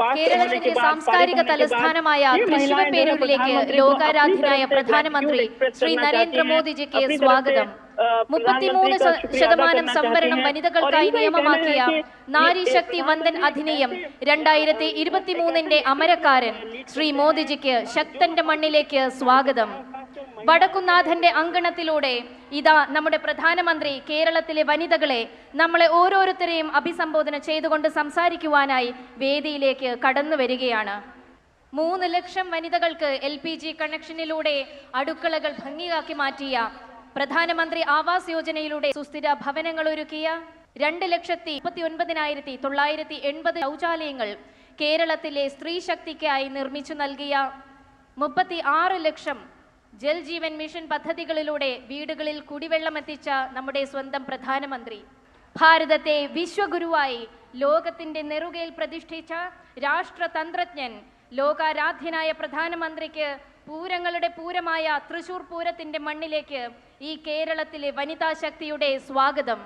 കേരളത്തിന്റെ സാംസ്കാരിക തലസ്ഥാനമായ തൃശൂർപേരൂരിലേക്ക് ലോകാരാധ്യനായ പ്രധാനമന്ത്രി ശ്രീ നരേന്ദ്രമോദിജിക്ക് സ്വാഗതം. മുപ്പത്തിമൂന്ന് ശതമാനം സംവരണം വനിതകൾക്കായി നിയമമാക്കിയ നാരി ശക്തി വന്ദൻ അധിനിയം രണ്ടായിരത്തി ഇരുപത്തിമൂന്നിന്റെ അമരക്കാരൻ ശ്രീ മോദിജിക്ക് ശക്തന്റെ മണ്ണിലേക്ക് സ്വാഗതം. വടക്കുന്നാഥന്റെ അങ്കണത്തിലൂടെ ഇതാ നമ്മുടെ പ്രധാനമന്ത്രി കേരളത്തിലെ വനിതകളെ നമ്മളെ ഓരോരുത്തരെയും അഭിസംബോധന ചെയ്തുകൊണ്ട് സംസാരിക്കുവാനായി വേദിയിലേക്ക് കടന്നു വരികയാണ്. മൂന്ന് ലക്ഷം വനിതകൾക്ക് എൽ പി ജി കണക്ഷനിലൂടെ അടുക്കളകൾ ഭംഗിയാക്കി മാറ്റിയ പ്രധാനമന്ത്രി ആവാസ് യോജനയിലൂടെ സുസ്ഥിര ഭവനങ്ങൾ ഒരുക്കിയ രണ്ട് ലക്ഷത്തി മുപ്പത്തി ഒൻപതിനായിരത്തി തൊള്ളായിരത്തി എൺപത് ശൗചാലയങ്ങൾ കേരളത്തിലെ സ്ത്രീ ശക്തിക്കായി നിർമ്മിച്ചു നൽകിയ മുപ്പത്തി ആറ് ലക്ഷം ജൽ ജീവൻ മിഷൻ പദ്ധതികളിലൂടെ വീടുകളിൽ കുടിവെള്ളം എത്തിച്ച നമ്മുടെ സ്വന്തം പ്രധാനമന്ത്രി. ഭാരതത്തെ വിശ്വഗുരുവായി ലോകത്തിന്റെ നെറുകയിൽ പ്രതിഷ്ഠിച്ച രാഷ്ട്രതന്ത്രജ്ഞൻ ലോകാരാധ്യനായ പ്രധാനമന്ത്രിക്ക് പൂരങ്ങളുടെ പൂരമായ തൃശൂർ പൂരത്തിന്റെ മണ്ണിലേക്ക് ഈ കേരളത്തിലെ വനിതാ ശക്തിയുടെ സ്വാഗതം.